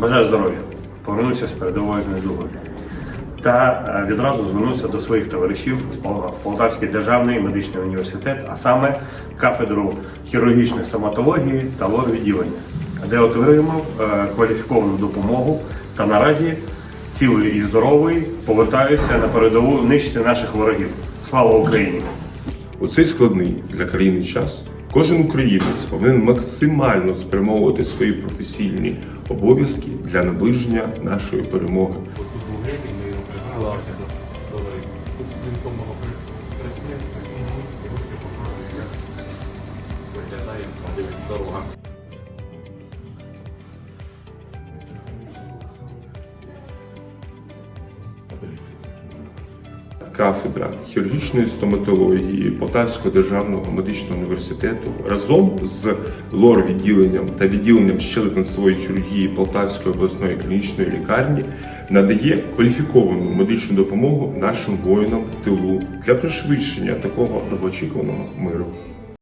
Бажаю здоров'я. Повернуся з передової з недугою. Та е, відразу звернувся до своїх товаришів в Полтавський державний медичний університет, а саме кафедру хірургічної стоматології та лор-відділення, де отримав е, кваліфіковану допомогу та наразі цілий і здоровий повертаюся на передову нищити наших ворогів. Слава Україні! У цей складний для країни час кожен українець повинен максимально спрямовувати свої професійні обов'язки для наближення нашої перемоги. Службу Кафедра хірургічної стоматології Полтавського державного медичного університету разом з лор-відділенням та відділенням щелепно-носової хірургії Полтавської обласної клінічної лікарні надає кваліфіковану медичну допомогу нашим воїнам в тилу для пришвидшення такого довгоочікуваного миру.